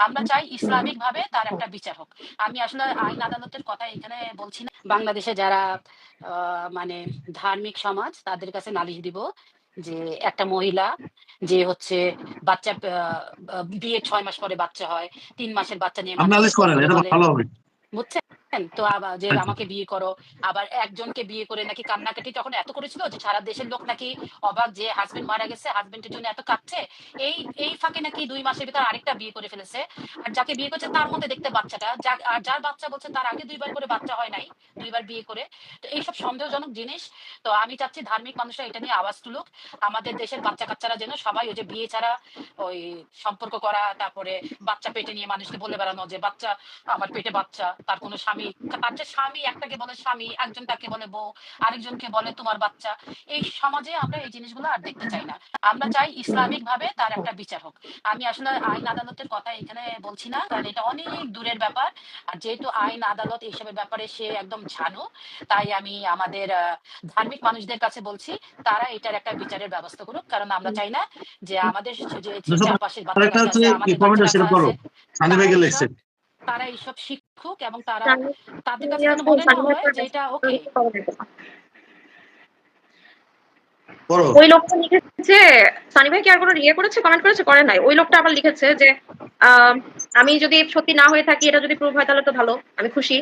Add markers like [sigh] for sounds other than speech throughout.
আমরা চাই ইসলামিক ভাবে তার একটা বিচার হোক। আমি আসলে আইন আদালতের কথা এখানে বলছি না। বাংলাদেশে যারা আহ, মানে ধার্মিক সমাজ তাদের কাছে নালিশ দিব যে একটা মহিলা যে হচ্ছে বাচ্চা বিয়ে ছয় মাস পরে বাচ্চা হয় তিন মাসের বাচ্চা নিয়ে বুঝছেন? তো আবার যে। আমাকে বিয়ে করো আবার একজনকে বিয়ে করে নাকি কান্নাকাটি তখন এত করেছিল যে সারা দেশের লোক নাকি অবাক যে হাজবেন্ড মারা গেছে হাজবেন্ডের জন্য এত কাঁদছে এই এই ফাঁকে নাকি দুই মাসের ভিতর আরেকটা বিয়ে করে ফেলেছে। আর যাকে বিয়ে করছে তার মধ্যে দেখতে বাচ্চাটা আর যার বাচ্চা বলছে তার আগে দুইবার করে বাচ্চা হয় নাই। দুইবার বিয়ে করে। তো এইসব সন্দেহজনক জিনিস। তো আমি চাচ্ছি ধার্মিক মানুষরা এটা নিয়ে আওয়াজ তুলুক। আমাদের দেশের বাচ্চা কাচ্চারা যেন সবাই ওই যে বিয়ে ছাড়া ওই সম্পর্ক করা, তারপরে বাচ্চা পেটে নিয়ে মানুষকে বলে বেড়ানো যে, বাচ্চা, আমার পেটে বাচ্চা, তার কোনো স্বামী তার যে স্বামী, একটাকে বলে স্বামী, একজন তাকে বলে বউ, আরেকজনকে বলে তোমার বাচ্চা। এই সমাজে আমরা এই জিনিসগুলো আর দেখতে চাই না। আমরা চাই ইসলামিক ভাবে তার একটা বিচার হোক। আমি আসলে আইন আদালতের কথা এখানে বলছি না, কারণ এটা অনেক দূরের ব্যাপার। আর যেহেতু আইন আদালত এইসবের ব্যাপারে সে একদম জানো? তাই আমি আমাদের ধার্মিক মানুষদের কাছে বলছি তারা এটার একটা বিচারের ব্যবস্থা করুক। কারণ আমরা চাই না যে আমাদের যে চারপাশের বাচ্চা তারা এইসব- তারা এইসব শিক্ষুক এবং তারা তাদের কাছে মনে হয় যে এটা ওকে ওই লোকটা লিখেছে সানি ভাই কি আর কোনো ইয়ে করেছে কমেন্ট করেছে? করে নাই। ওই লোকটা আবার লিখেছে যে আম, আমি যদি সত্যি না হয়ে থাকি এটা যদি প্রুভ হয় তাহলে তো ভালো আমি খুশি।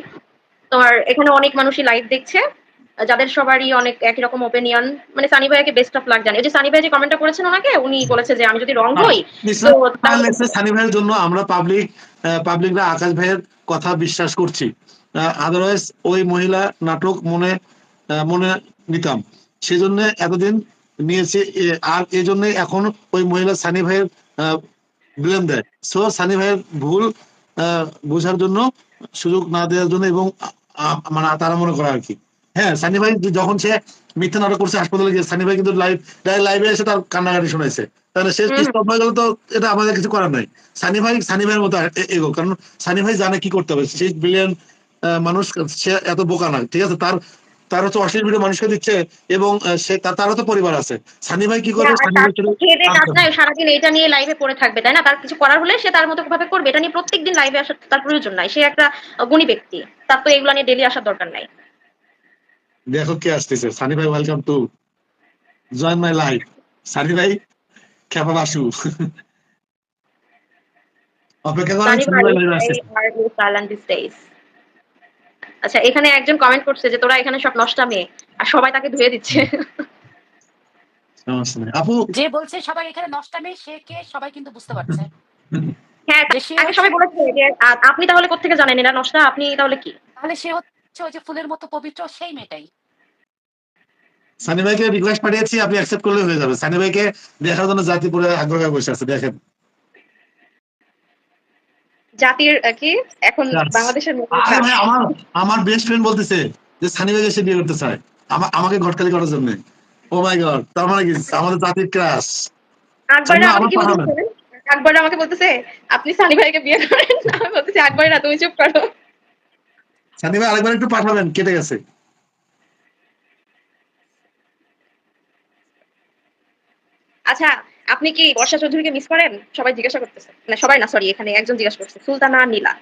তোমার এখানে অনেক মানুষই লাইভ দেখছে। যাদের সবারই অনেক একই রকম ওপিনিয়ন মানে সানি ভাইকে বেস্ট অফ লাক জানি ওই যে সানি ভাই যে কমেন্টটা করেছেন ওনাকে উনি বলেছে যে আমি যদি রং হই তো সানি ভাইয়ের জন্য আমরা পাবলিক পাবলিকরা আকাশ ভাইয়ের কথা বিশ্বাস করছি। আদারওয়াইজ ওই মহিলা নাটক মনে মনে নিতাম। সেজন্য এতদিন নিয়েছি আর এই জন্য এখন ওই মহিলা সানি ভাইয়ের ব্লেম দেয়। সো সানি ভাইয়ের ভুল আহ, বোঝার জন্য সুযোগ না দেওয়ার জন্য এবং মানে তারা মনে করে আর কি। হ্যাঁ সানি ভাই যখন সে মিথ্যা নাটক করছে হাসপাতালে গিয়ে সানি ভাই কিন্তু লাইভ লাইভে এসে তার কান্নাকাটি শুনেছে তাহলে সে। হয়ে গেলে তো এটা আমাদের কিছু করার নাই। সানি ভাই সানি ভাইয়ের মতো এগো কারণ সানি ভাই জানে কি করতে হবে। সে ব্রিলিয়ান মানুষ সে এত বোকা না ঠিক আছে? তার তার হচ্ছে অশ্লীল ভিডিও মানুষকে দিচ্ছে এবং সে তার তারও তো পরিবার আছে। সানি ভাই কি করবে? কাজ নাই সারাদিন এটা নিয়ে লাইভে পড়ে থাকবে তাই না? তার কিছু করার হলে সে তার মতো ভাবে করবে এটা নিয়ে প্রত্যেকদিন লাইভে আসার তার প্রয়োজন নাই। সে একটা গুণী ব্যক্তি তার তো এগুলো নিয়ে ডেলি আসার দরকার নাই। দেখো কে আসতেছে। সানি ভাই welcome to join my life Sunny ভাই খেপা বাসু। অপেক্ষা করেন সানি ভাই you silent these days? আচ্ছা এখানে একজন কমেন্ট করছে যে তোরা এখানে সব নষ্টা মেয়ে আর সবাই তাকে ধুয়ে দিচ্ছে। আপু যে বলছে সবাই এখানে নষ্টামে সে কে সবাই কিন্তু বুঝতে পারছে। হ্যাঁ আগে সবাই বলেছে যে আপনি তাহলে কোথেকে জানেন এরা নষ্টা আপনি তাহলে কি? তাহলে সে হচ্ছে ওই যে ফুলের মতো পবিত্র সেই মেয়েটাই। সানি ভাইকে রিকোয়েস্ট পাঠিয়েছি আপনি অ্যাকসেপ্ট করলে হয়ে যাবে। সানি ভাইকে দেখার জন্য জাতিপুরে আগ্রহ বসে আছে দেখেন। জাতির কি? এখন বাংলাদেশের আমার আমার বেস্ট ফ্রেন্ড বলতেছে যে সানি সে বিয়ে করতে চায়। আমা- আমাকে ঘটকালি করার জন্য। ও মাই গড তার মানে কি? আমাদের জাতির ক্রাশ আকবর আমাকে বলতেছে? আপনি সানি ভাইকে বিয়ে করেন। আমি বলতেছি আকবর না তুমি চুপ করো। সানি ভাই আরেকবার একটু পাঠাবেন কেটে গেছে। আচ্ছা আপনি কি বর্ষা চৌধুরীকে মিস করেন? সবাই জিজ্ঞাসা করতেছে। না সবাই না সরি এখানে একজন জিজ্ঞাসা করছে, সুলতানা নীলা।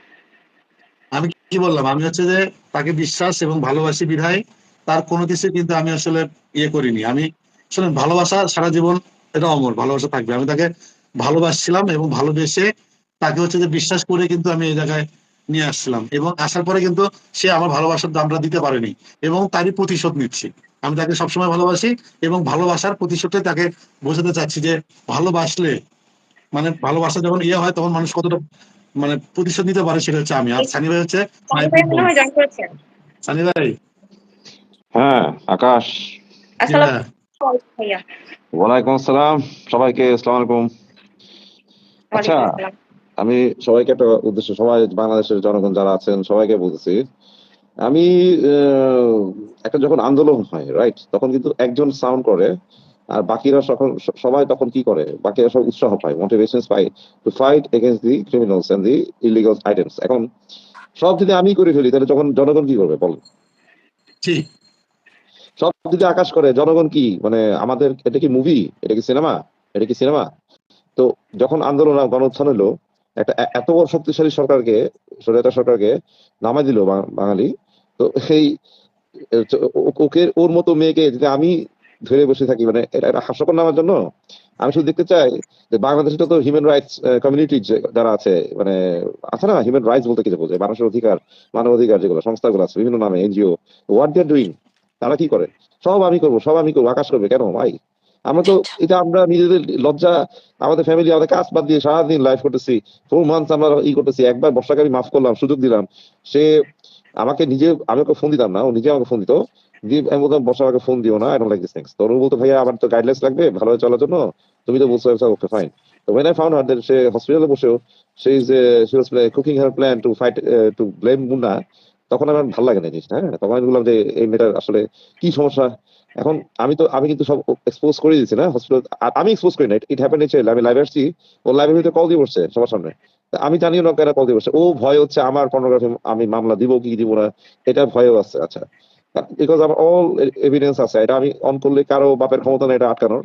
আমি কি বললাম? আমি হচ্ছে যে তাকে বিশ্বাস এবং ভালোবাসি বিধায়, তার কোনো কিছু কিন্তু আমি আসলে ইয়ে করিনি। আমি শুনেন, ভালোবাসা সারা জীবন এটা অমর, ভালোবাসা থাকবে। আমি তাকে ভালোবাসছিলাম এবং ভালোবেসে তাকে হচ্ছে যে বিশ্বাস করে কিন্তু আমি এই জায়গায় নিয়ে আসছিলাম। এবং আসার পরে কিন্তু সে আমার ভালোবাসার দামটা দিতে পারেনি এবং তারই প্রতিশোধ নিচ্ছি। আমি তাকে সবসময় ভালোবাসি এবং ভালোবাসার প্রতিশোধে তাকে বোঝাতে চাচ্ছি যে ভালোবাসলে মানে ভালোবাসা যখন ইয়ে হয় তখন মানুষ কতটা মানে প্রতিশোধ নিতে পারে সেটা হচ্ছে আমি। আর সানি ভাই হচ্ছে সানি ভাই হয় আকাশ। আসসালাম হ্যাঁ, ওয়ালাইকুম আসসালাম। সবাইকে আসসালামু আলাইকুম। আচ্ছা। আমি সবাইকে একটা উদ্দেশ্য সবাই বাংলাদেশের জনগণ যারা আছেন সবাইকে বলতেছি আমি একটা যখন আন্দোলন হয় রাইট তখন কিন্তু একজন সাউন্ড করে আর বাকিরা সকল সবাই তখন কি করে? বাকিরা সব উৎসাহ পায় মোটিভেশন পায় to fight against the criminals and the illegal items এখন সব যদি আমি করে ফেলি তাহলে তখন জনগণ কি করবে? বল। ঠিক সব যদি আকাশ করে জনগণ কি? মানে আমাদের এটা কি মুভি এটা কি সিনেমা এটা কি সিনেমা তো যখন আন্দোলন গণউত্থান হলো একটা এত বড় শক্তিশালী সরকারকে স্বৈরাচার সরকারকে নামাই দিল বাঙালি তো সেই ওকে ওর মতো মেয়েকে যদি আমি ধরে বসে থাকি মানে এটা হাস্যকর নামার জন্য আমি শুধু দেখতে চাই যে বাংলাদেশে তো হিউম্যান রাইটস কমিউনিটি যারা আছে মানে আছে না হিউম্যান রাইটস বলতে কিছু বোঝে মানুষের অধিকার মানব অধিকার যেগুলো সংস্থাগুলো আছে বিভিন্ন নামে NGO what they are doing তারা কি করে? সব আমি করব সব আমি করব আকাশ করবে কেন? ভাই আমরা তো এটা আমরা নিজেদের লজ্জা আমাদের ফ্যামিলি আমাদের কাজ বাদ দিয়ে সারাদিন লাইফ করতেছি ফোর মান্থস আমরা ই করতেছি একবার বর্ষাকে আমি মাফ করলাম সুযোগ দিলাম সে আমাকে নিজে, আমি ওকে ফোন দিতাম না, ও নিজে আমাকে ফোন দিত। দিয়ে আমি বলতাম বর্ষা আমাকে ফোন দিও না আই লাইক দিস থিংস তো ও বলতো, ভাইয়া, আমার তো গাইডলাইন্স লাগবে ভালোভাবে চলার জন্য। তুমি তো বলছো ওকে ফাইন তো I found out that সে হসপিটালে বসেও, সে is she was cooking her plan to fight to blame Munna, তখন আমার ভালো লাগে না জিনিসটা হ্যাঁ? তখন আমি বললাম যে, এই মেয়েটার আসলে কি সমস্যা? এখন আমি তো, আমি কিন্তু সব এক্সপোজ করে দিয়েছি না হসপিটাল আমি এক্সপোজ করি না ইট হ্যাপেন আমি লাইভে আসছি, ও লাইভের ভিতরে কল দিয়ে বসছে সবার সামনে। আমি জানিও না কেন কল দিয়ে ও ভয় হচ্ছে, আমার পর্নোগ্রাফি আমি মামলা দিব কি দিব না? এটা ভয়ও আছে আচ্ছা। বিকজ আমার অল এভিডেন্স আছে, এটা আমি অন করলে কারও বাপের ক্ষমতা নেই এটা আটকানোর।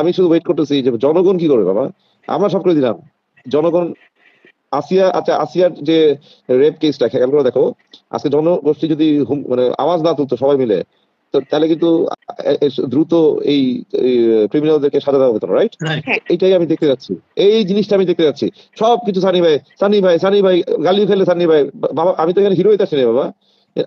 আমি শুধু ওয়েট করতেছি যে জনগণ কি করবে, বাবা? আমরা সব করে দিলাম। জনগণ, আসিয়া আচ্ছা আসিয়ার যে রেপ কেসটা খেয়াল করে দেখো। আজকে জনগোষ্ঠী যদি মানে আওয়াজ না তুলতো সবাই মিলে, তো তাহলে কিন্তু দ্রুত এই ক্রিমিনালদেরকে সাজা দেওয়া হতো রাইট Right. এইটাই আমি দেখতে যাচ্ছি। এই জিনিসটা আমি দেখতে যাচ্ছি। সব কিছু সানি ভাই সানি ভাই সানি ভাই গালি ফেলে সানি ভাই। বাবা আমি তো এখানে হিরো হইতে আসিনি বাবা।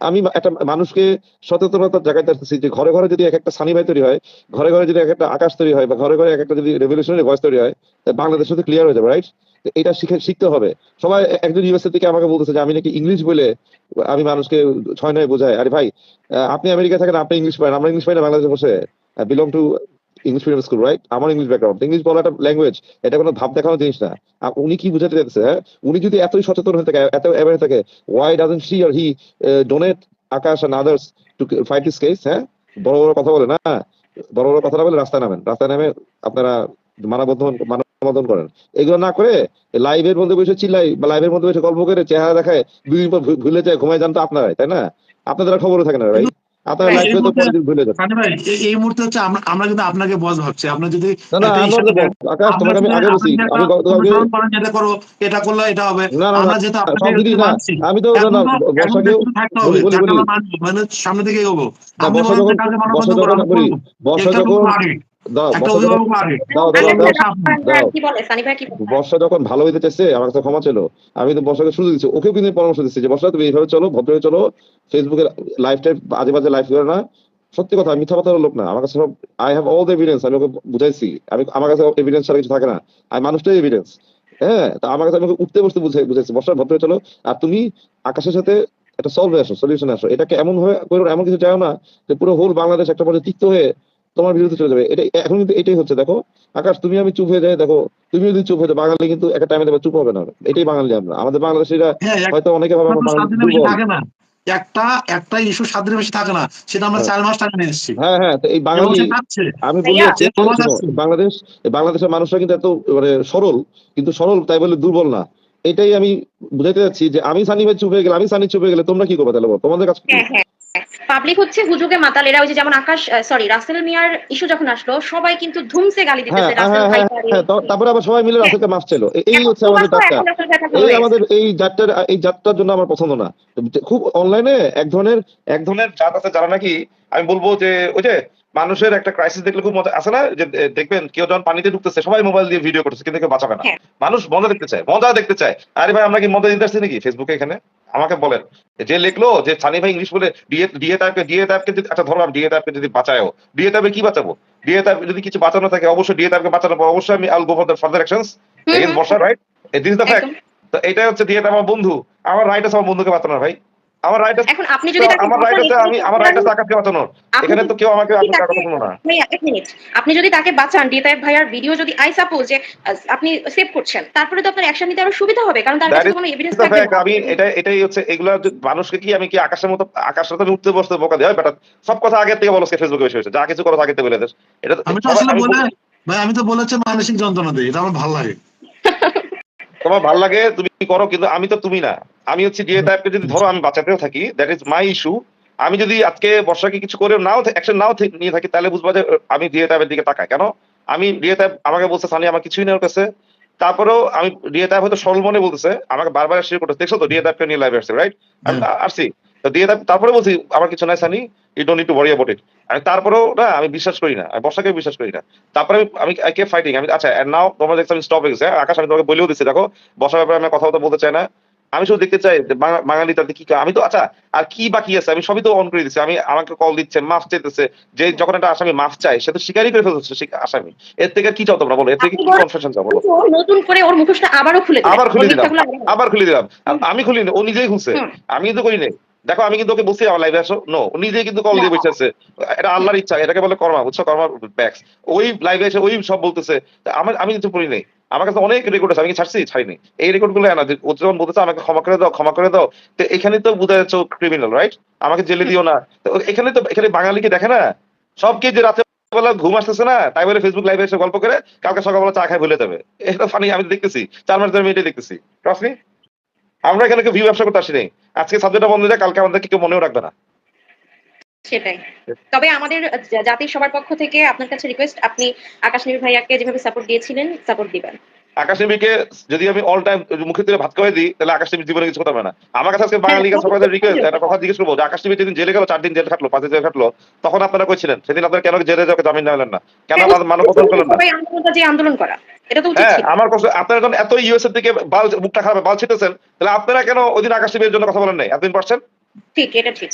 আমি একটা মানুষকে সচেতনতার জায়গায় আসতেছি যে ঘরে ঘরে যদি এক একটা সানি ভাই তৈরি হয় ঘরে ঘরে যদি এক একটা আকাশ তৈরি হয় বা ঘরে ঘরে এক একটা যদি রেভলিউশনারি ভয়েস তৈরি হয় তাহলে বাংলাদেশ তো ক্লিয়ার হয়ে যাবে রাইট এটা শিখে, শিখতে হবে। সবাই একজন ইউএসএ থেকে আমাকে বলতেছে যে, আমি নাকি ইংলিশ বলে আমি মানুষকে ছয় নয় বোঝাই। আরে ভাই আপনি আমেরিকা থাকেন, আপনি ইংলিশ পারেন আমরা ইংলিশ পাই না, বাংলাদেশে বসে। Belong to English medium school right আমার ইংলিশ ব্যাকগ্রাউন্ড ইংলিশ বলা একটা ল্যাঙ্গুয়েজ এটা কোনো ভাব দেখানোর জিনিস না। উনি কি বুঝাতে চাইছে উনি যদি এতই সচেতন হয়ে থাকে, এত অ্যাওয়ার থাকে why doesn't she R he donate Akash and others to fight this case হ্যাঁ? বড় বড় কথা বলে না। বড় বড় কথা না বলে রাস্তায় নামেন। রাস্তায় নামে আপনারা মানববন্ধন মানববন্ধন করেন। এগুলো না করে লাইভের মধ্যে বসে চিল্লাই বা লাইভের মধ্যে বসে গল্প করে চেহারা দেখায় দুই দিন পর ভুলে যায় ঘুমায় যান তো আপনারাই তাই না? আপনাদের খবরও থাকে না ভাই আপনারা এই লাইফে তো পরের ভুলে যান ভাই এই- মুহূর্তে হচ্ছে আমরা আমরা কিন্তু আপনাকে বস ভাবছি। আপনার যদি না আকাশ তোমাকে আমি যদি- আগে বলছি আমি গতকালকে যেটা করো এটা করলে এটা হবে। না না আমরা না আপনাকে দিদি না মানছি, আমি তো না বর্ষাকেও বলি বলি মানে সামনে এগোবো। বর্ষা যখন বর্ষা যখন। বর্ষা যখন ভালো হইতে চাইছে আমার কাছে ক্ষমা ছিল আমি তো বর্ষাকে সুযোগ দিচ্ছি ওকেও কিন্তু পরামর্শ দিচ্ছি যে বর্ষা তুমি এইভাবে চলো ভদ্রভাবে চলো ফেসবুকে লাইফ টাইপ আজে বাজে লাইফ করে না। সত্যি কথা আমি মিথ্যা কথা লোক না। আমার কাছে সব I have all the evidence আমি ওকে বুঝাইছি। আমি আমার কাছে এভিডেন্স ছাড়া কিছু থাকে না। আমি মানুষটাই এভিডেন্স হ্যাঁ তা আমার কাছে আমি উঠতে বসতে বুঝাই বুঝাইছি বর্ষা ভদ্রভাবে চলো। আর তুমি আকাশের সাথে একটা সলভে আসো সলিউশন আসো। এটাকে এমন হয়ে এমন কিছু চাও না যে পুরো হোল বাংলাদেশ একটা পর্যায়ে তিক্ত হয়ে তোমার বিরুদ্ধে চলে যাবে। এটা এখন কিন্তু এটাই হচ্ছে দেখো আকাশ তুমি আমি চুপ হয়ে যাই দেখো তুমি যদি চুপ হয়ে যাও বাঙালি কিন্তু একটা টাইমে দেখবে চুপ হবে না এটাই বাঙালি আমরা। আমাদের বাংলাদেশিরা হ্যাঁ, হয়তো অনেকে ভাবে আমরা একটা একটা ইস্যু সাত দিনের বেশি থাকে না। সেটা আমরা হ্যাঁ। চার মাস টাকা নিয়ে এসেছি। হ্যাঁ হ্যাঁ এই বাঙালি আমি বলি। বাংলাদেশ বাংলাদেশের মানুষরা কিন্তু এত মানে সরল। কিন্তু সরল তাই বলে দুর্বল না। এটাই আমি বুঝাইতে যাচ্ছি যে আমি সানি ভাই চুপ গেলে আমি সানি চুপ গেলে তোমরা কি করবে তাহলে বলো? তোমাদের কাছে কি? হ্যাঁ হ্যাঁ। পাবলিক হচ্ছে হুজুগে মাতাল এরা ওই যে যেমন আকাশ সরি রাসেল মিয়ার ইস্যু যখন আসলো সবাই কিন্তু ধুমসে গালি দিতেছে হ্যাঁ রাসেল ভাই তারপরে আবার সবাই মিলে রাসেলকে মাফ ছিল এই হচ্ছে আমাদের যাত্রা। এই আমাদের এই যাত্রার এই যাত্রার জন্য আমার পছন্দ না। খুব অনলাইনে এক ধরনের এক ধরনের জাত আছে যারা নাকি আমি বলব যে ওই যে মানুষের একটা ক্রাইসিস দেখলে খুব মজা আছে না? যে দেখবেন কেউ যখন পানিতে ঢুকতেছে সবাই মোবাইল দিয়ে ভিডিও করতেছে কিন্তু কেউ বাঁচাবে না। হ্যাঁ। মানুষ মজা দেখতে চায় মজা দেখতে চায়। আরে ভাই আমরা কি মজা দিতে আসছি নাকি ফেসবুকে এখানে? আমাকে বলেন। যে লিখলো যে সানি ভাই ইংলিশ বলে ডিএ ডিএ টাইপকে ডিএ টাইপকে যদি আচ্ছা ধরো ডিএ টাইপকে যদি বাঁচায়ও ডিএ টাইপে কি বাঁচাবো? ডিএ টাইপ যদি কিছু বাঁচানো থাকে অবশ্যই ডিএ টাইপকে বাঁচানো পর অবশ্যই আমি I'll go for the further actions against Barsha right this is the fact তো এটাই হচ্ছে ডিএ আমার বন্ধু। আমার রাইট আছে আমার বন্ধুকে বাঁচানোর ভাই। আমার রাইট আছে এখন আপনি যদি তাকে আমার রাইট আছে আমি আমার রাইট আছে আকাশকে বাঁচানোর। এখানে তো কেউ আমাকে আপনার কথা শুনো না। এক মিনিট আপনি যদি তাকে বাঁচান ডিতাইব ভাইয়ার ভিডিও যদি আই সাপোজ যে আপনি সেভ করছেন তারপরে তো আপনার অ্যাকশন নিতে আরও সুবিধা হবে কারণ তার কাছে কোনো এভিডেন্স থাকবে আমি এটা এটাই হচ্ছে এগুলা মানুষকে কি আমি কি আকাশের মতো আকাশের সাথে উঠতে বসতে বোকা দেয় বেটা সব কথা আগে থেকে বলো ফেসবুকে বেশি হয়েছে যা কিছু করো আগে থেকে বলে দেশ এটা তো- আমি তো আসলে বলে ভাই আমি তো বলেছি মানসিক যন্ত্রণা দিই এটা আমার ভালো লাগে। [laughs] তোমার ভালো লাগে, তুমি করো, কিন্তু আমি তো তুমি না। আমি হচ্ছে ডিএ টাইপকে যদি ধরো, আমি বাঁচাতেও থাকি দ্যাট ইজ মাই ইস্যু আমি যদি আজকে বর্ষাকে কিছু করে নাও অ্যাকশন নাও নিয়ে থাকি, তাহলে বুঝবা যে আমি ডিএ টাইপের দিকে তাকাই। কেন? আমি ডিএ টাইপ আমাকে বলছে, সানি, আমার কিছুই নেই ওর কাছে। তারপরেও আমি ডিএ টাইপ হয়তো সরল মনে বলতেছে, আমাকে বারবার শেয়ার করতে দেখছ তো ডিএ টাইপকে নিয়ে লাইভে আসছে রাইট। আসছি। তো তাইপ তারপরে বলছি আমার কিছু নাই Sunny you don't need to worry about it আমি তারপরেও না আমি বিশ্বাস করি না আমি বর্ষাকে বিশ্বাস করি না। তারপরে আমি আমি আই কে ফাইটিং আমি আচ্ছা এন্ড নাও তোমরা দেখছ আমি স্টপ হয়ে গেছে। হ্যাঁ? আকাশ আমি তোমাকে বলেও দিচ্ছি দেখো বর্ষার ব্যাপারে আমি কথা বলতে চাই না। আমি শুধু দেখতে চাই বাঙালি তাদের কি আমি তো আচ্ছা আর কি বাকি আছে? আমি সবই তো অন করে দিচ্ছি আমি আমাকে কল দিচ্ছে মাফ চাইতেছে। যে যখন একটা আসামি মাফ চায় সে তো স্বীকারই করে ফেলতেছে আসামি। এর থেকে কি চাও তোমরা? বলো এর থেকে কি কনফেশন চাও? বলো। নতুন করে ওর মুখোশটা আবারও খুলে আবার খুলে দিলাম আবার- খুলে দিলাম। আমি খুলি ও নিজেই খুলছে। আমি তো করি নাই। দেখো আমি কিন্তু ওকে বলছি আমার লাইভে আসো। নো ও নিজেই কিন্তু কল দিয়ে। বসে আছে। এটা আল্লাহর ইচ্ছা এটাকে বলে কর্মা বুঝছ? কর্মা ব্যাক্স ওই লাইভে এসে ওই সব বলতেছে। আমার আমি কিছু করি নাই। আমার কাছে অনেক রেকর্ড আছে আমি ছাড়ছি? ছাড়িনি। এই রেকর্ডগুলো না যে ও যখন বলতেছে আমাকে ক্ষমা করে দাও ক্ষমা করে দাও তো এখানে তো বোঝা যাচ্ছে ক্রিমিনাল রাইট আমাকে জেলে দিও না। তো এখানে তো এখানে বাঙালিকে দেখে না? সবকে যে রাতে বেলা ঘুম আসতেছে না তাই বলে ফেসবুক লাইভে এসে গল্প করে কালকে সকালবেলা চা খাই ভুলে যাবে। এটা ফানি আমি দেখতেছি। চার মাস ধরে আমি এটাই দেখতেছি। ট্রাস্ট আমরা এখানে ভিউ ব্যবসা করতে আসিনি। আজকে সাবজেক্টটা বন্ধ হয়ে কালকে আমাদেরকে কেউ মনেও রাখবে না। সেটাই। তবে আমাদের জাতির সবার পক্ষ থেকে আপনার কাছে রিকোয়েস্ট আপনি আকাশ নির ভাইয়াকে যেভাবে সাপোর্ট দিয়েছিলেন সাপোর্ট দিবেন। আকাশ নেবীকে যদি আমি অল টাইম মুখে তুলে ভাত খাওয়াই দিই তাহলে আকাশ নেবীর জীবনে কিছু কথা হবে না। আমার কাছে আজকে বাঙালি কাছে সবাই রিকোয়েস্ট একটা কথা জিজ্ঞেস করব যে আকাশ নেবী যেদিন জেলে গেল চার দিন জেলে খাটলো পাঁচ দিন জেলে খাটলো তখন আপনারা কইছিলেন সেদিন আপনারা কেন জেলে যাওয়াকে জামিন নিলেন না? কেন আপনারা মানব বদল করলেন না? আন্দোলন করা হ্যাঁ আমার কথা আপনারা যখন এত ইউএস এর দিকে বাল মুখটা খারাপ বাল ছিটেছেন তাহলে আপনারা কেন ওই দিন আকাশ নেবীর জন্য কথা বলেন নাই? এতদিন পারছেন? ঠিক এটা ঠিক।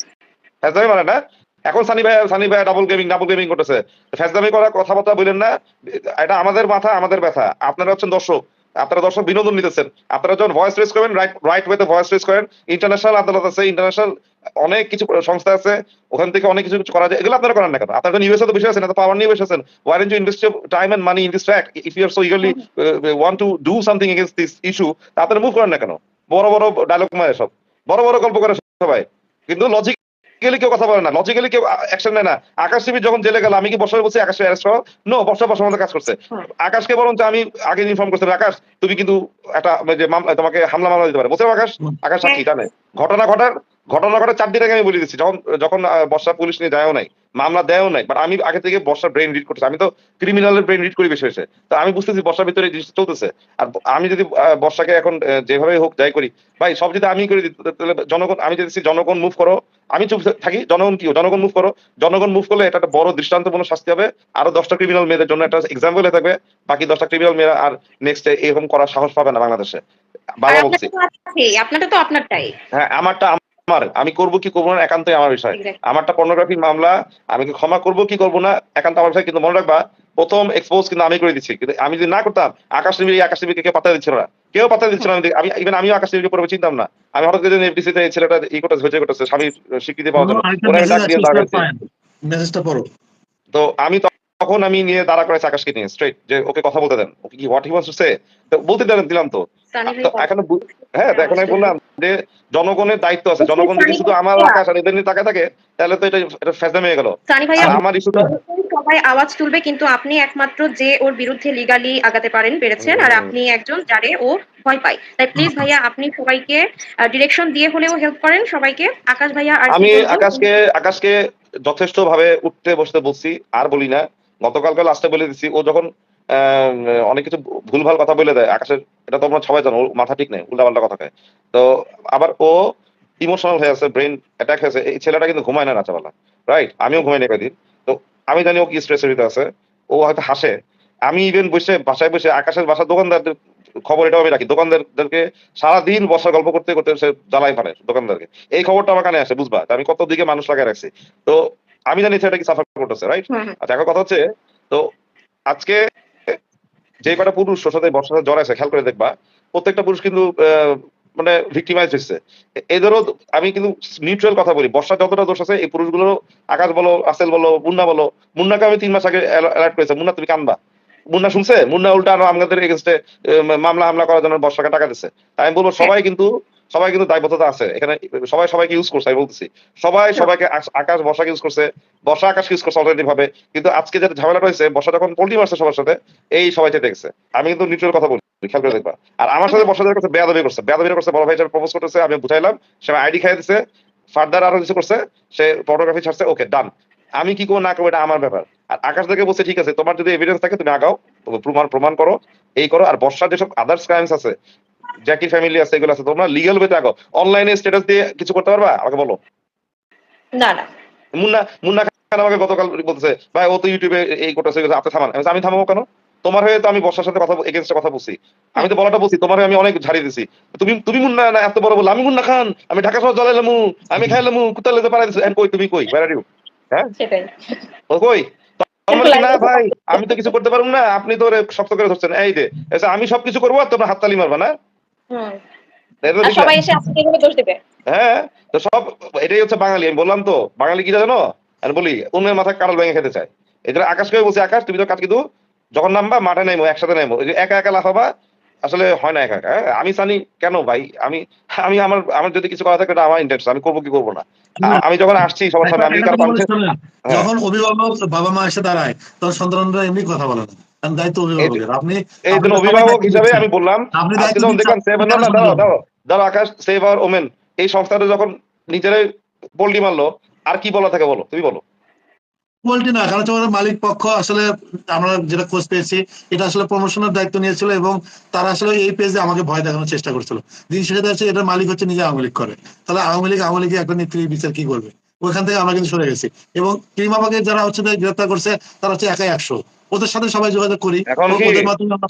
ফ্যাজলামি মানে না এখন সানি ভাই সানি ভাই ডাবল গেমিং ডাবল গেমিং করতেছে। ফ্যাজলামি করা কথাবার্তা বলেন না এটা আমাদের মাথা আমাদের ব্যথা। আপনারা হচ্ছেন দর্শক আপনারা দর্শক বিনোদন নিতেছেন। আপনারা যখন ভয়েস রেস করবেন রাইট রাইট ওয়েতে ভয়েস রেস করেন ইন্টারন্যাশনাল আদালত আছে ইন্টারন্যাশনাল অনেক কিছু সংস্থা আছে ওখান থেকে অনেক কিছু করা যায়। এগুলো আপনারা করেন না কেন? আপনারা যখন ইউএসএ তো বসে আছেন পাওয়ার নিয়ে বসে আছেন don't you invest time and money in this track if you are so eagerly want to do something against this issue আপনারা মুভ করেন না কেন? বড় বড় ডায়লগ মারে সব। বড় বড় গল্প করে সবাই। কিন্তু লজিক লজিক্যালি কেউ কথা বলে না। লজিক্যালি কেউ অ্যাকশন নেয় না। আকাশ টিভি যখন জেলে গেল আমি কি বসে বলছি আকাশে অ্যারেস্ট হওয়া নো বসে বসে মতো কাজ করছে। হুম। আকাশকে বরঞ্চ আমি আগে ইনফর্ম করতে আকাশ তুমি কিন্তু একটা যে মামলা তোমাকে হামলা মামলা দিতে পারে। বসে আকাশ। আকাশ সাক্ষী জানে। ঘটনা ঘটার ঘটনা ঘটার চার দিন আগে আমি বলে দিচ্ছি। যখন যখন বর্ষা পুলিশ নিয়ে যায়ও নাই মামলা দেয়ও নাই বাট আমি আগে থেকে বর্ষার ব্রেন রিড করতেছি। আমি তো ক্রিমিনালের ব্রেন রিড করি বেশি হয়েছে। তো আমি বুঝতেছি বর্ষার ভিতরে জিনিসটা চলতেছে। আর আমি যদি বর্ষাকে এখন যেভাবে হোক যাই করি ভাই সব যদি আমি করে দিই তাহলে জনগণ আমি যদি জনগণ মুভ করো আমি চুপ থাকি জনগণ কি জনগণ মুভ করো। জনগণ মুভ করলে এটা একটা বড় দৃষ্টান্তপূর্ণ শাস্তি হবে। আরও দশটা ক্রিমিনাল মেয়েদের জন্য একটা এক্সাম্পল হয়ে থাকবে। বাকি দশটা ক্রিমিনাল মেয়েরা আর নেক্সট এরকম করার সাহস পাবে না বাংলাদেশে। বাবা বলছি। আপনারটা তো আপনারটাই। হ্যাঁ আমারটা আমার আমি করব কি করব না একান্তই আমার বিষয়. আমারটা পর্নোগ্রাফির মামলা আমি কি ক্ষমা করব কি করব না একান্ত আমার বিষয় কিন্তু মনে রাখবা প্রথম এক্সপোজ কিন্তু আমি করে দিচ্ছি কিন্তু আমি যদি না করতাম আকাশ টিভি আকাশ টিভিকে কেউ পাত্তা দিচ্ছিল না। কেউ পাত্তা দিচ্ছিল না আমি ইভেন আমিও আকাশ টিভিকে পরে চিনতাম না। আমি হঠাৎ করে এফডিসি তে ছেলেটা ই করতেছে হয়েছে করতেছে স্বামী স্বীকৃতি পাওয়ার জন্য। ওরা ডাক দিয়ে মেসেজটা পড়ো তো আমি তখন আমি নিয়ে দাঁড়া করেছি আকাশকে নিয়ে স্ট্রেট যে ওকে কথা বলতে দেন। ওকে কি what he wants to say তো বলতে দিলাম দিলাম তো। এখন হ্যাঁ এখন আমি বললাম যে জনগণের দায়িত্ব আছে। জনগণ যদি শুধু আমার আকাশ আর এদের নিয়ে তাকায় থাকে তাহলে তো এটা এটা ফেজলামি হয়ে গেল। আমার ইস্যুটা সবাই আওয়াজ তুলবে কিন্তু আপনি একমাত্র যে ওর বিরুদ্ধে লিগালি আগাতে পারেন পেরেছেন আর আপনি একজন যারে ও ভয় পায়। তাই প্লিজ ভাইয়া আপনি সবাইকে ডিরেকশন দিয়ে হলেও হেল্প করেন সবাইকে। আকাশ ভাইয়া আমি আকাশকে আকাশকে যথেষ্ট ভাবে উঠতে বসতে বলছি আর বলি না। গতকালকে লাস্টে বলে দিচ্ছি ও যখন অনেক কিছু ভুলভাল কথা বলে দেয়, আকাশের, এটা তোমরা সবাই জানো মাথা ঠিক নেই, উল্টাপাল্টা কথা কয়। তো আবার ও ইমোশনাল হয়ে আছে ব্রেন অ্যাটাক হয়েছে, এই ছেলেটা কিন্তু ঘুমায় না রাতেবেলা রাইট আমিও ঘুমাই না কদিন তো আমি জানি ও কি স্ট্রেসের ভিতরে আছে, ও হয়তো হাসে। আমি ইভেন বসে, বাসায় বসে, আকাশের বাসার দোকানদারদের খবর এটাও আমি রাখি, দোকানদারদেরকে সারাদিন বসার গল্প করতে করতে সে জ্বালাই ফানে দোকানদারকে। এই খবরটা আমার কানে আসে, বুঝবা? আমি কত দিকে মানুষ লাগাই রাখছি। তো আমি জানি ছেলেটা কি সাফার করতেছে রাইট হুম, হুম। আচ্ছা এখন কথা হচ্ছে তো আজকে যে কটা পুরুষ ওর সাথে বর্ষার সাথে জড়াইছে খেয়াল করে দেখবা প্রত্যেকটা পুরুষ কিন্তু মানে ভিক্টিমাইজ হচ্ছে এ- এদেরও আমি কিন্তু নিউট্রাল কথা বলি বর্ষা যতটা দোষ আছে এই পুরুষগুলো আকাশ বলো আসেল বলো মুন্না বলো মুন্নাকে আমি তিন মাস আগে অ্যালার্ট করেছি মুন্না তুমি কানবা। মুন্না শুনছে? মুন্না উল্টা আরও আমাদের এগেনস্টে মামলা হামলা করার জন্য বর্ষাকে টাকা দিচ্ছে তাই আমি বলব সবাই কিন্তু সবাই কিন্তু দায়বদ্ধতা আছে। এখানে সবাই সবাইকে ইউজ করছে আমি বলতেছি। সবাই সবাইকে আকাশ- বর্ষাকে ইউজ করছে। বর্ষা আকাশ ইউজ করছে অলরেডি ভাবে। কিন্তু আজকে যেটা ঝামেলাটা হয়েছে বর্ষা যখন পোল্ট্রি মারছে সবার সাথে এই সবাই চেয়ে দেখছে আমি কিন্তু নিউট্রাল কথা বলি খেয়াল করে দেখবা। আর আমার সাথে বেয়াদবি করছে বেয়াদবি করছে। বড় ভাই প্রপোজ করতেছে আমি বুঝাইলাম। সে আইডি দিছে ফার্দার আরও কিছু করছে সে ফটোগ্রাফি ছাড়ছে ওকে ডান আমি কি করব না করব এটা আমার ব্যাপার। আর আকাশ থেকে বলছে ঠিক আছে তোমার যদি এভিডেন্স থাকে তুমি আগাও। প্রমাণ প্রমাণ করো এই করো। আর বর্ষার যেসব আদার্স ক্রাইমস আছে জ্যাকি ফ্যামিলি আছে এগুলো আছে তোমরা লিগ্যাল ওয়েতে আগাও। অনলাইনে স্ট্যাটাস দিয়ে কিছু করতে পারবা? আমাকে বলো। না না। মুন্না মুন্না খান আমাকে গতকাল বলতেছে ভাই ও তো ইউটিউবে এই করতেছে আপনি থামান। আমি থামাবো কেন? তোমার হয়ে তো আমি বর্ষার সাথে কথা এগেনস্টে কথা বলছি। আমি তো বলাটা বলছি তোমার হয়ে আমি অনেক ঝাড়িয়ে দিছি। তুমি তুমি মুন্না না এত বড় বল আমি মুন্না খান আমি ঢাকা শহর জ্বালাইলামু আমি খাইলামু কুতালে যে পারাই দিছি। কই তুমি কই? বেড়া হ্যাঁ? সেটাই। ও কই? না [laughs] ভাই আমি তো কিছু করতে পারব না আপনি তো শক্ত করে ধরছেন। এই যে আমি সবকিছু করব আর তোমরা হাততালি মারবা না? হুম। এটা তো আর বুঝলা? সবাই এসে আজকে এভাবে দোষ দেবে। হ্যাঁ তো সব এটাই হচ্ছে বাঙালি আমি বললাম তো বাঙালি কি জানো? আমি বলি অন্যের মাথায় কারল ভেঙে খেতে চায়। আকাশকে বলছি? আকাশ তুমি তো কাজ কিন্তু যখন নামবা মাঠে নামো একসাথে নামো। একা একা লাফাবা আসলে হয় না একা একা। হ্যাঁ? আমি জানি কেন ভাই আমি আমি আমার আমার যদি কিছু করা থাকে আমার ইন্টারেস্ট আমি করব কি করব না। আমি যখন আসছি সবার সামনে আমি কথা হ্যাঁ। যখন অভিভাবক বাবা মা এসে দাঁড়ায় তখন সন্তানরা এমনি কথা বলে না। দায়িত্ব অভিভাবকের। আপনি এই জন্য অভিভাবক হিসাবে আমি বললাম আপনি যখন দেখলাম সেভ না কেন দাঁড়াও দাঁড়াও দাঁড়াও আকাশ সেভ আর ওমেন এই সংস্থাটা যখন নিজেরাই পোল্টি মারলো আর কি বলা থাকে বলো তুমি বলো। পোল্ট্রি না, কারণ হচ্ছে মালিক পক্ষ, আসলে আমরা যেটা খোঁজ পেয়েছি, এটা আসলে প্রমোশনের দায়িত্ব নিয়েছিল এবং তারা আসলে এই পেজে আমাকে ভয় দেখানোর চেষ্টা করছিল। দিন শেষে দেখা এটা মালিক হচ্ছে নিজে আওয়ামী লীগ করে। তাহলে আওয়ামী লীগ, আওয়ামী লীগের একটা নেত্রী বিচার কি করবে? ওইখান থেকে আমরা কিন্তু সরে গেছি। এবং ক্রিমাবাকে যারা হচ্ছে যে গ্রেপ্তার করছে তারা হচ্ছে একাই একশো। ওদের সাথে সবাই যোগাযোগ করি। এখন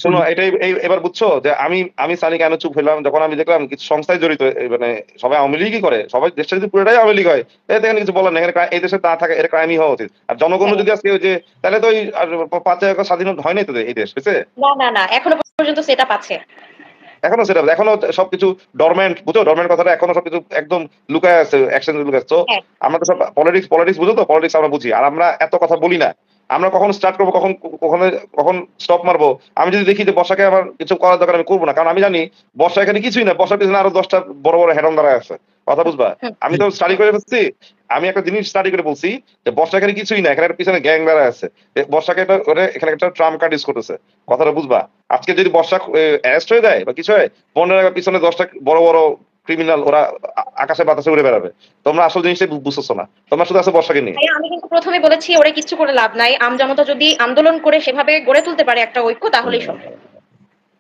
শোনো এটাই এবার বুঝছ যে আমি আমি সানি কেন চুপ হইলাম যখন আমি দেখলাম কিছু সংস্থায় জড়িত মানে সবাই আওয়ামী লীগই করে সবাই দেশটা যদি পুরোটাই আওয়ামী লীগ হয় এতে এখানে কিছু বলার নেই এখানে এই দেশে না থাকে এটা ক্রাইমই হওয়া উচিত। আর জনগণ যদি আজকে যে তাহলে তো ওই আর পাঁচ জায়গা স্বাধীন হয় নাই তো এই দেশ বুঝছে? না না না এখনও পর্যন্ত সেটা পাচ্ছে। এখনও সেটা এখনও সবকিছু ডরমেন্ট বুঝো ডরমেন্ট কথাটা এখনও সবকিছু একদম লুকায় আছে অ্যাকশন লুকায় আছে। তো হ্যাঁ। আমরা তো সব পলিটিক্স পলিটিক্স বুঝো তো? পলিটিক্স আমরা বুঝি। আর আমরা এত কথা বলি না। আমরা কখন স্টার্ট করব কখন কখন কখন স্টপ মারবো? আমি যদি দেখি যে বর্ষাকে আমার কিছু করার দরকার আমি করব না। কারণ আমি জানি বর্ষা এখানে কিছুই না। বর্ষার পিছনে আরও দশটা বড় বড় হেডন দাঁড়ায় আছে। কথা বুঝবা? আমি তো স্টাডি করে ফেলছি। আমি একটা জিনিস স্টাডি করে বলছি যে বর্ষা এখানে কিছুই না। এখানে পিছনে গ্যাং দাঁড়ায় আছে। বর্ষাকে একটা ওরে এখানে একটা ট্রাম কার্ড ইউজ করতেছে। কথাটা বুঝবা? আজকে যদি বর্ষা অ্যারেস্ট হয়ে যায় বা কিছু হয় পনেরো পিছনে দশটা বড় বড় ক্রিমিনাল ওরা আকাশে বাতাসে উড়ে বেড়াবে। তোমরা আসল জিনিসটা বুঝতেছো না। তোমরা শুধু আছে বর্ষাকে নিয়ে। আমি কিন্তু প্রথমে বলেছি ওরে কিচ্ছু করে লাভ নাই। আমজনতা যদি আন্দোলন করে সেভাবে গড়ে তুলতে পারে একটা ঐক্য তাহলেই সম্ভব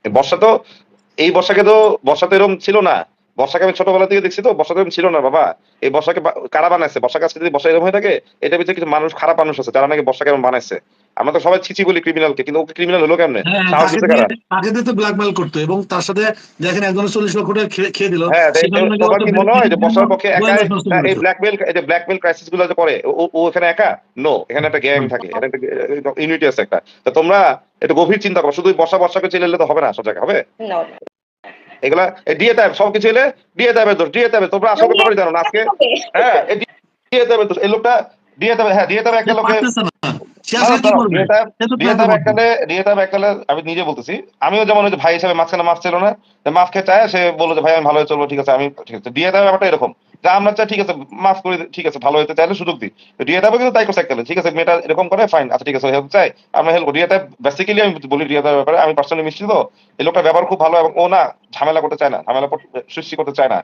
বর্ষা তো এই বর্ষাকে তো বর্ষা তো এরকম ছিল না। বর্ষাকে আমি ছোটবেলা থেকে দেখছি তো বর্ষা তো এরকম ছিল না বাবা। এই বর্ষাকে কারা বানাইছে? বর্ষাকে আজকে যদি বর্ষা এরকম হয়ে থাকে এটা ভিতরে কিছু মানুষ খারাপ মানুষ আছে যারা নাকি বর্ষাকে এরকম বানাইছে। আমরা তো সবাই ছিচি বলি ক্রিমিনালকে কিন্তু ওকে ক্রিমিনাল হলো কেমনে? হ্যাঁ, সাহস তাকে দিতে কারা? তাকে দিয়ে তো ব্ল্যাকমেল করতো এবং তার সাথে দেখেন একজনের চল্লিশ লক্ষ টাকা খেয়ে- দিল। হ্যাঁ কি মনে হয় যে বর্ষার পক্ষে একা এই ব্ল্যাকমেল এই যে ব্ল্যাকমেল ক্রাইসিসগুলো যে করে ও- এখানে একা? নো এখানে একটা গ্যাং থাকে এখানে একটা ইউনিটি আছে একটা। তো তোমরা একটু গভীর চিন্তা করো শুধু বর্ষা বর্ষাকে চিল্লালে তো হবে না সব জায়গায় হবে. এগুলা ডিএ টাইপ সবকিছু এলে ডিএ টাইপের দোষ ডিএ টাইপের তোমরা আসল কথা জানো না আজকে হ্যাঁ এই ডিএ টাইপের দোষ। এই লোকটা ডিএ টাইপের হ্যাঁ ডিএ টাইপের একটা সে লোকে আমি নিজে বলতেছি। আমিও যেমন ওই যে ভাই হিসাবে মাঝখানে মাফ ছিল না মাফ খেয়ে চায় সে বলল যে ভাই আমি ভালো হয়ে চলবো ঠিক আছে আমি ঠিক আছে। টাইপ ব্যাপারটা এরকম। যে আমরা চাই ঠিক আছে মাফ করে ঠিক আছে ভালো হতে চাইলে সুযোগ দিই। টাইপও কিন্তু তাই করছে এককালে। ঠিক আছে মেয়েটা এরকম করে ফাইন আচ্ছা ঠিক আছে হেল্প চাই আমরা হেল্প টাইপ বেসিক্যালি আমি বলি ডিএ টাইপ ব্যাপারে আমি পার্সোনালি মিষ্টি তো। এই লোকটা ব্যবহার খুব ভালো এবং ও না ঝামেলা করতে চায় না ঝামেলা সৃষ্টি করতে চায় না।